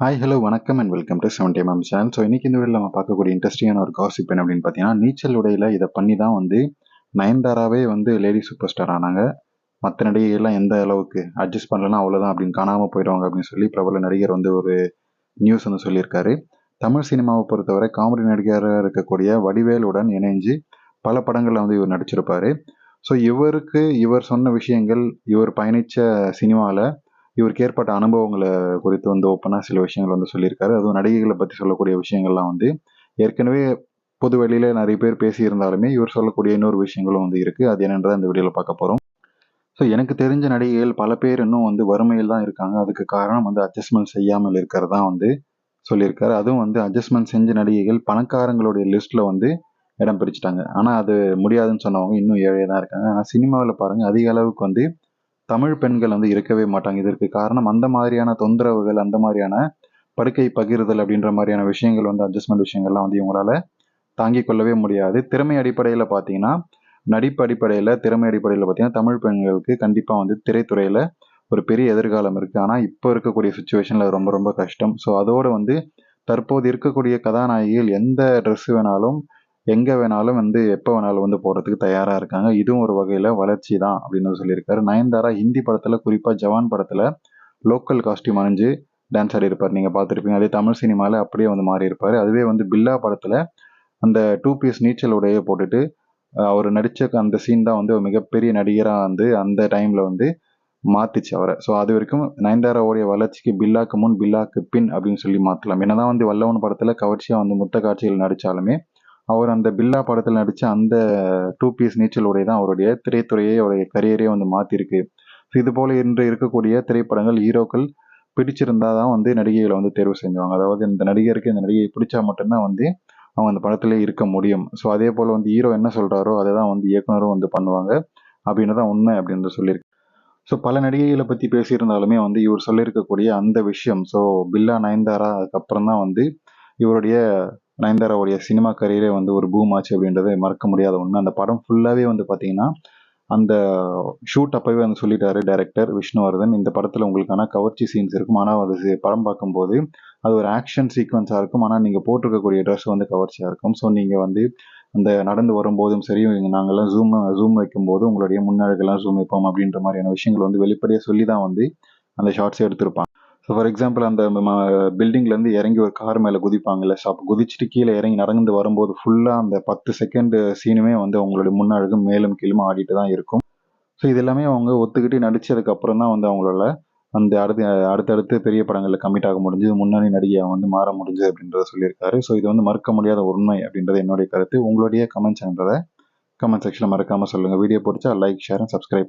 Hi hello வணக்கம் and welcome to seven day ma'am channel so இன்னைக்கு இந்த video நம்ம பார்க்கக்கூடிய இன்ட்ரெஸ்டிங்கான ஒரு காசிப் என்ன அப்படின்னு பார்த்தீங்கன்னா நீச்சல் உடையில இதை பண்ணி தான் வந்து நயன்தாராவே வந்து லேடி சூப்பர் ஸ்டார் ஆனாங்க. மற்ற நடிகைகள்லாம் எந்த அளவுக்கு அட்ஜஸ்ட் பண்ணலன்னா அவ்வளோதான் அப்படின்னு காணாமல் போயிடுவாங்க அப்படின்னு சொல்லி பிரபல நடிகர் வந்து ஒரு நியூஸ் வந்து சொல்லியிருக்காரு. தமிழ் சினிமாவை பொறுத்தவரை காமெடி நடிகராக இருக்கக்கூடிய வடிவேலுடன் இணைஞ்சு பல படங்களில் வந்து இவர் நடிச்சிருப்பார். ஸோ இவருக்கு இவர் சொன்ன விஷயங்கள் இவர் பயணித்த சினிமாவில் இவருக்கு ஏற்பட்ட அனுபவங்களை குறித்து வந்து ஓப்பனாக சில விஷயங்கள் வந்து சொல்லியிருக்காரு. அதுவும் நடிகைகளை பற்றி சொல்லக்கூடிய விஷயங்கள்லாம் வந்து ஏற்கனவே பொது வெளியில் நிறைய பேர் பேசியிருந்தாலுமே இவர் சொல்லக்கூடிய இன்னொரு விஷயங்களும் வந்து இருக்குது அது என்னன்றதை இந்த வீடியோவில் பார்க்க போகிறோம் ஸோ எனக்கு தெரிஞ்ச நடிகைகள் பல பேர் இன்னும் வந்து வறுமையில் தான் இருக்காங்க. அதுக்கு காரணம் வந்து அட்ஜஸ்ட்மெண்ட் செய்யாமல் இருக்கிறது தான் வந்து சொல்லியிருக்காரு. அதுவும் வந்து அட்ஜஸ்ட்மெண்ட் செஞ்ச நடிகைகள் பணக்காரங்களுடைய லிஸ்ட்டில் வந்து இடம் பிரிச்சுட்டாங்க. ஆனால் அது முடியாதுன்னு சொன்னவங்க இன்னும் ஏழையாக தான் இருக்காங்க. ஆனால் சினிமாவில் பாருங்கள் அதிக அளவுக்கு வந்து தமிழ் பெண்கள் வந்து இருக்கவே மாட்டாங்க. இதற்கு காரணம் அந்த மாதிரியான தொந்தரவுகள் அந்த மாதிரியான படுக்கை பகிர்தல் அப்படின்ற மாதிரியான விஷயங்கள் வந்து அட்ஜஸ்ட்மெண்ட் விஷயங்கள்லாம் வந்து இவங்களால தாங்கிக் கொள்ளவே முடியாது. திறமை அடிப்படையில் பார்த்தீங்கன்னா நடிப்பு அடிப்படையில் திறமை அடிப்படையில் பார்த்தீங்கன்னா தமிழ் பெண்களுக்கு கண்டிப்பாக வந்து திரைத்துறையில் ஒரு பெரிய எதிர்காலம் இருக்குது ஆனால் இப்போ இருக்கக்கூடிய சுச்சுவேஷனில் ரொம்ப ரொம்ப கஷ்டம். ஸோ அதோடு வந்து தற்போது இருக்கக்கூடிய கதாநாயகிகள் எந்த ட்ரெஸ் வேணாலும் எங்கே வேணாலும் வந்து எப்போ வேணாலும் வந்து போகிறதுக்கு தயாராக இருக்காங்க. இதுவும் ஒரு வகையில் வளர்ச்சி தான் அப்படின்னு சொல்லியிருக்காரு. நயன்தாரா ஹிந்தி படத்தில் குறிப்பாக ஜவான் படத்தில் லோக்கல் காஸ்டியூம் அணிஞ்சு டான்ஸ் ஆடி இருப்பார் நீங்கள் பார்த்துருப்பீங்க. அதே தமிழ் சினிமாவில் அப்படியே வந்து மாறி இருப்பார் அதுவே வந்து பில்லா படத்தில் அந்த டூ பீஸ் நீச்சல் உடையை போட்டுட்டு அவர் நடித்த அந்த சீன் தான் வந்து மிகப்பெரிய நடிகராக வந்து அந்த டைமில் வந்து மாற்றிச்சு அவரை. ஸோ அது வரைக்கும் நயன்தாராவுடைய வளர்ச்சிக்கு பில்லாக்கு முன் பில்லாக்கு பின் அப்படின்னு சொல்லி மாற்றலாம் என்னதான் வந்து வல்லவன் படத்தில் கவர்ச்சியாக வந்து முத்த காட்சிகள் நடித்தாலுமே அவர் அந்த பில்லா படத்தில் நடித்த அந்த டூ பீஸ் நீச்சல் உடை தான் அவருடைய திரைத்துறையை அவருடைய கரியரே வந்து மாற்றிருக்கு ஸோ இது போல் இன்று இருக்கக்கூடிய திரைப்படங்கள் ஹீரோக்கள் பிடிச்சிருந்தா தான் வந்து நடிகைகளை வந்து தேர்வு செஞ்சுவாங்க. அதாவது இந்த நடிகருக்கு இந்த நடிகை பிடிச்சா மட்டும்தான் வந்து அவங்க அந்த படத்திலே இருக்க முடியும். ஸோ அதே போல் வந்து ஹீரோ என்ன சொல்கிறாரோ அதை தான் வந்து இயக்குனரும் வந்து பண்ணுவாங்க. அப்படின்னு தான் உண்மை அப்படின்னு சொல்லியிருக்கு. ஸோ பல நடிகைகளை பற்றி பேசியிருந்தாலுமே வந்து இவர் சொல்லியிருக்கக்கூடிய அந்த விஷயம் ஸோ பில்லா நயன்தாரா அதுக்கப்புறம் தான் வந்து இவருடைய நயன்தாராவுடைய சினிமா கரியரே வந்து ஒரு பூம் ஆச்சு அப்படின்றது மறக்க முடியாத ஒன்று அந்த படம் ஃபுல்லாகவே வந்து பார்த்தீங்கன்னா அந்த ஷூட் அப்போவே வந்து சொல்லிட்டாரு டைரக்டர் விஷ்ணுவர்தன். இந்த படத்தில் உங்களுக்கான கவர்ச்சி சீன்ஸ் இருக்கும். ஆனால் அது படம் பார்க்கும்போது அது ஒரு ஆக்ஷன் சீக்வன்ஸாக இருக்கும். ஆனால் நீங்கள் போட்டிருக்கக்கூடிய ட்ரெஸ் வந்து கவர்ச்சியாக இருக்கும். ஸோ நீங்கள் வந்து அந்த நடந்து வரும்போதும் சரி நாங்கள்லாம் ஜூம் ஜூம் வைக்கும்போது உங்களுடைய முன்னழகெல்லாம் ஜூம் வைப்போம் அப்படின்ற மாதிரியான விஷயங்கள் வந்து வெளிப்படையாக சொல்லி தான் வந்து அந்த ஷார்ட்ஸை எடுத்திருப்பாங்க. ஸோ ஃபார் எக்ஸாம்பிள் அந்த பில்டிங்லேருந்து இறங்கி ஒரு கார் மேலே குதிப்பாங்கல்ல. ஸோ அப்போ குதிச்சுட்டு கீழே இறங்கி நடந்து வரும்போது ஃபுல்லாக அந்த பத்து செகண்ட் சீனுமே வந்து அவங்களுடைய முன்னழகும் மேலும் கீழும் ஆடிட்டு தான் இருக்கும். ஸோ இது எல்லாமே அவங்க ஒத்துக்கிட்டு நடித்ததுக்கப்புறம் தான் வந்து அவங்களால அந்த அடுத்து அடுத்தடுத்து பெரிய படங்களில் கம்மிட் ஆக முடிஞ்சது. முன்னணி நடிகையாக வந்து மாற முடிஞ்சு அப்படின்றத சொல்லியிருக்காரு. ஸோ இது வந்து மறுக்க முடியாத உண்மை அப்படின்றது என்னுடைய கருத்து. உங்களுடைய கமெண்ட்ஸ்ன்றதை கமெண்ட் செக்ஷனில் மறக்காமல் சொல்லுங்கள் வீடியோ பிடிச்சா லைக் ஷேர் அண்ட் சப்ஸ்கிரைப் பண்ணுங்கள்